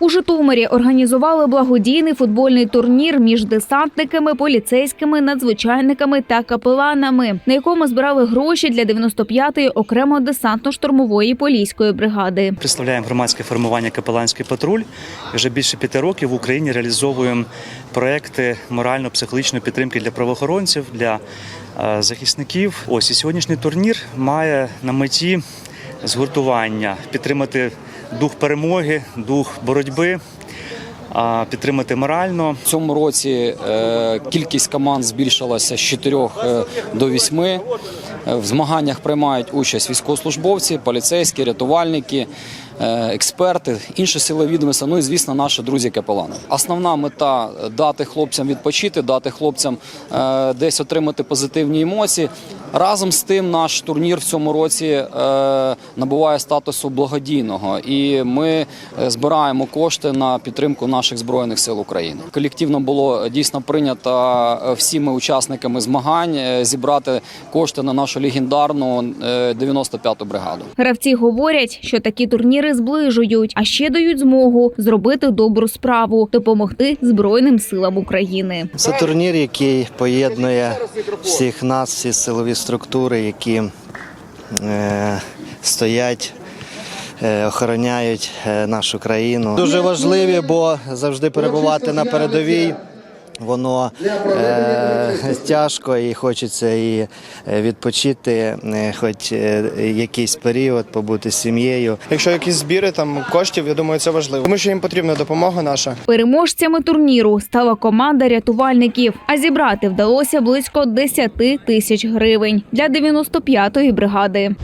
У Житомирі організували благодійний футбольний турнір між десантниками, поліцейськими, надзвичайниками та капеланами, на якому збирали гроші для 95-ї окремо десантно-штурмової поліської бригади. Представляємо громадське формування Капеланський патруль. Вже більше п'яти років в Україні реалізовуємо проекти морально-психологічної підтримки для правоохоронців, для е, захисників. Ось і сьогоднішній турнір має на меті згуртування, підтримати дух перемоги, дух боротьби, підтримати морально. В цьому році е, кількість команд збільшилася з 4 е, до 8. Е, В змаганнях приймають участь військовослужбовці, поліцейські, рятувальники, експерти, інші сили відомства, ну і звісно, наші друзі капелани. Основна мета дати хлопцям відпочити, дати хлопцям десь отримати позитивні емоції. Разом з тим, наш турнір в цьому році е, набуває статусу благодійного, і ми е, збираємо кошти на підтримку наших збройних сил України. Колективно було дійсно прийнято е, всіми учасниками змагань зібрати кошти на нашу легендарну е, 95-ту бригаду. Гравці говорять, що такі турніри зближують, а ще дають змогу зробити добру справу, допомогти Збройним силам України. Це турнір, який поєднує всіх нас, всі силові структури, які е, стоять. е, Охороняють е, нашу країну. Дуже важливі, бо завжди перебувати на передовій. Воно е, тяжко і хочеться і е, відпочити, е, хоч якийсь період, побути з сім'єю. Якщо якісь збіри там коштів, я думаю, це важливо. Тому що їм потрібна допомога наша. Переможцями турніру стала команда рятувальників, а зібрати вдалося близько 10 тисяч гривень для 95-ї бригади.